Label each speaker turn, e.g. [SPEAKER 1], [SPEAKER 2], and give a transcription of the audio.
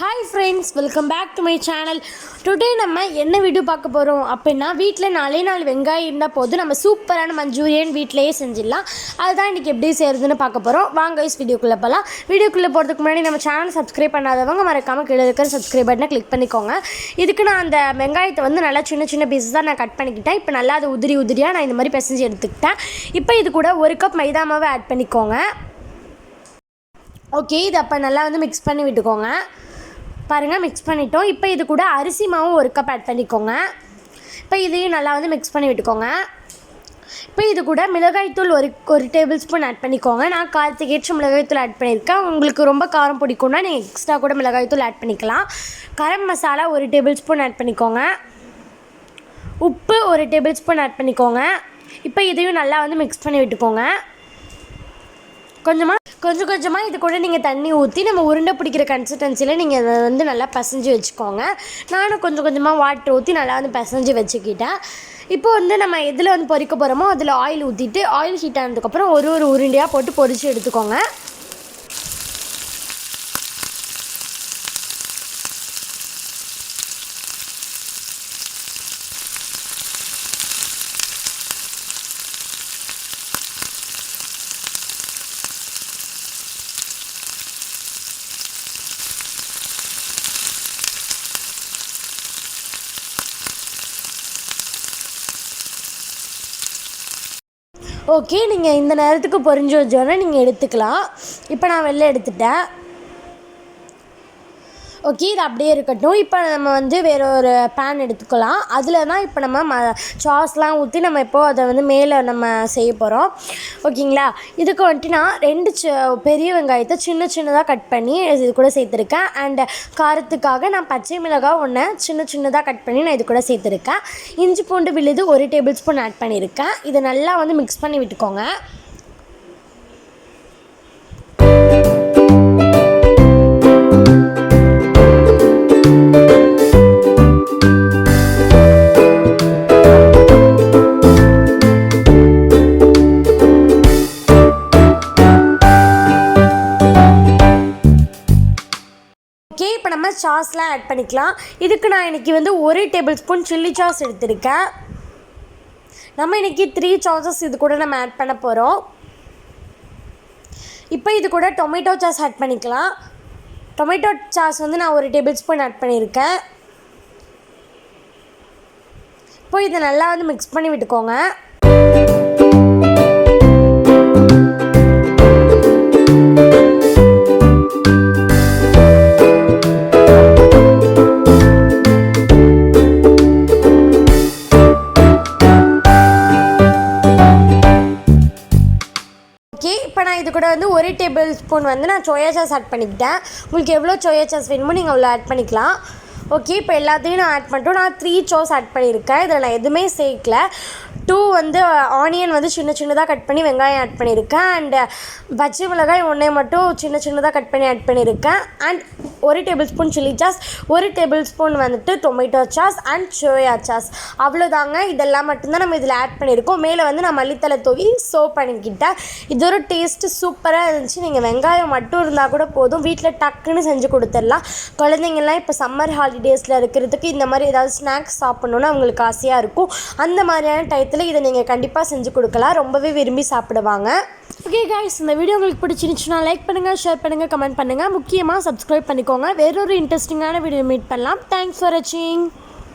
[SPEAKER 1] Hi friends welcome back to my channel today நம்ம என்ன video பார்க்க போகிறோம் அப்படின்னா வீட்டில் நாலே நாலு வெங்காயம் இருந்தால் போதும். நம்ம சூப்பரான மஞ்சூரியன் வீட்டிலேயே செஞ்சிடலாம். அதுதான் இன்றைக்கி எப்படி செய்கிறதுன்னு பார்க்க போகிறோம் வாங்க வைஸ் வீடியோக்குள்ளே போகலாம் வீடியோக்குள்ளே போகிறதுக்கு முன்னாடி நம்ம சேனல் சப்ஸ்கிரைப் பண்ணாதவங்க மறக்காமல் கீழே இருக்கிற சப்ஸ்கிரைப் பட்டனை கிளிக் பண்ணிக்கோங்க. இதுக்கு நான் அந்த வெங்காயத்தை வந்து நல்லா சின்ன சின்ன பீஸஸ் தான் நான் கட் பண்ணிக்கிட்டேன். இப்போ நல்லா அது உதிரி உதிரியாக நான் இந்த மாதிரி பிசைஞ்சு எடுத்துக்கிட்டேன். இப்போ இது கூட ஒரு கப் மைதா மாவை ஆட் பண்ணிக்கோங்க. ஓகே இது அப்போ நல்லா வந்து மிக்ஸ் பண்ணி விட்டுக்கோங்க. பாருங்கள் மிக்ஸ் பண்ணிட்டோம். இப்போ இது கூட அரிசி மாவும் ஒரு கப் ஆட் பண்ணிக்கோங்க. இப்போ இதையும் நல்லா வந்து மிக்ஸ் பண்ணி விட்டுக்கோங்க. இப்போ இது கூட மிளகாய்த்தூள் ஒரு ஒரு டேபிள் ஸ்பூன் ஆட் பண்ணிக்கோங்க. நான் காரத்துக்கு ஏற்ற மிளகாய்த்தூள் ஆட் பண்ணியிருக்கேன். உங்களுக்கு ரொம்ப காரம் பிடிக்கும்னா நீங்கள் எக்ஸ்ட்ரா கூட மிளகாய்த்தூள் ஆட் பண்ணிக்கலாம். கரம் மசாலா ஒரு டேபிள் ஸ்பூன் ஆட் பண்ணிக்கோங்க. உப்பு ஒரு டேபிள் ஸ்பூன் ஆட் பண்ணிக்கோங்க. இப்போ இதையும் நல்லா வந்து மிக்ஸ் பண்ணி விட்டுக்கோங்க. கொஞ்சமாக கொஞ்சம் கொஞ்சமாக இது கூட நீங்கள் தண்ணி ஊற்றி நம்ம உருண்டை பிடிக்கிற கன்சிஸ்டன்சியில் நீங்கள் அதை வந்து நல்லா பிசைஞ்சு வச்சுக்கோங்க. நானும் கொஞ்சம் கொஞ்சமாக வாட்டர் ஊற்றி நல்லா வந்து பிசைஞ்சு வச்சுக்கிட்டேன். இப்போ வந்து நம்ம எதில் வந்து பொறிக்க போகிறோமோ அதில் ஆயில் ஊற்றிட்டு ஆயில் ஹீட் ஆனதுக்கப்புறம் ஒரு ஒரு உருண்டையாக போட்டு பொறிச்சு எடுத்துக்கோங்க. ஓகே நீங்கள் இந்த நேரத்துக்கு பொறிஞ்சு வச்சோன்னே நீங்கள் எடுத்துக்கலாம். இப்போ நான் வெளில எடுத்துட்டேன். ஓகே இது அப்படியே இருக்கட்டும். இப்போ நம்ம வந்து வேற ஒரு பேன் எடுத்துக்கலாம். அதில் தான் இப்போ நம்ம ம சாஸ்லாம் ஊற்றி நம்ம இப்போ அதை வந்து மேலே நம்ம செய்ய போகிறோம் ஓகேங்களா? இதுக்கு வந்துட்டு நான் ரெண்டு ச பெரிய வெங்காயத்தை சின்ன சின்னதாக கட் பண்ணி இது கூட சேர்த்துருக்கேன். அண்டு காரத்துக்காக நான் பச்சை மிளகாய் ஒன்று சின்ன சின்னதாக கட் பண்ணி நான் இது கூட சேர்த்துருக்கேன். இஞ்சி பூண்டு விழுது ஒரு டேபிள் ஸ்பூன் ஆட் பண்ணியிருக்கேன். இதை நல்லா வந்து மிக்ஸ் பண்ணி விட்டுக்கோங்க. சாஸ்லாம் ஆட் பண்ணிக்கலாம். இதுக்கு நான் இன்றைக்கி வந்து ஒரு டேபிள் ஸ்பூன் சில்லி சாஸ் எடுத்திருக்கேன். நம்ம இன்றைக்கி த்ரீ சாஸஸ் இது கூட நம்ம ஆட் பண்ண போகிறோம் இப்போ இது கூட டொமேட்டோ சாஸ் ஆட் பண்ணிக்கலாம். டொமேட்டோ சாஸ் வந்து நான் ஒரு டேபிள் ஸ்பூன் ஆட் பண்ணியிருக்கேன் இப்போ இதை நல்லா வந்து மிக்ஸ் பண்ணி விட்டுக்கோங்க. ஓகே இப்போ நான் இது கூட வந்து ஒரு டேபிள் ஸ்பூன் வந்து நான் சோயா சாஸ் ஆட் பண்ணிக்கிட்டேன். உங்களுக்கு எவ்வளோ சோயா சாஸ் வேணுமோ நீங்கள் அவ்வளோ ஆட் பண்ணிக்கலாம். ஓகே இப்போ எல்லாத்தையும் நான் ஆட் பண்ணிட்டோம் நான் த்ரீ சோஸ் ஆட் பண்ணியிருக்கேன். இதில் நான் எதுவுமே சேர்க்கல. டூ வந்து uh, ஆனியன் வந்து சின்ன சின்னதாக கட் பண்ணி வெங்காயம் ஆட் பண்ணியிருக்கேன். அண்ட் uh, பச்சை மிளகாய் ஒன்றே மட்டும் சின்ன சின்னதாக கட் பண்ணி ஆட் பண்ணியிருக்கேன். அண்ட் ஒரு டேபிள் ஸ்பூன் சில்லி சாஸ் ஒரு டேபிள் ஸ்பூன் வந்துட்டு tomato sauce and soya sauce அவ்வளோதாங்க இதெல்லாம் மட்டும்தான் நம்ம இதில் ஆட் பண்ணியிருக்கோம். மேலே வந்து நான் மல்லித்தலை தூவி சோப் பண்ணிக்கிட்டேன். இது ஒரு டேஸ்ட்டு சூப்பராக இருந்துச்சு. நீங்கள் வெங்காயம் மட்டும் இருந்தால் கூட போதும். வீட்டில் டக்குன்னு செஞ்சு கொடுத்துடலாம். குழந்தைங்கள்லாம் இப்போ சம்மர் ஹாலிடேஸில் இருக்கிறதுக்கு இந்த மாதிரி ஏதாவது ஸ்நாக்ஸ் சாப்பிட்ணுன்னு அவங்களுக்கு ஆசையாக இருக்கும். அந்த மாதிரியான டயத்தில் இதை நீங்கள் கண்டிப்பாக செஞ்சு கொடுக்கலாம். ரொம்பவே விரும்பி சாப்பிடுவாங்க. ஓகே கைஸ் இந்த வீடியோ உங்களுக்கு பிடிச்சிருந்துச்சுன்னா லைக் பண்ணுங்கள் ஷேர் பண்ணுங்கள் கமெண்ட் பண்ணுங்கள் முக்கியமாக சப்ஸ்கிரைப் பண்ணிக்கோங்க. வேறொரு இன்ட்ரெஸ்டிங்கான வீடியோ மீட் பண்ணலாம். தேங்க்ஸ் ஃபார் வாட்சிங்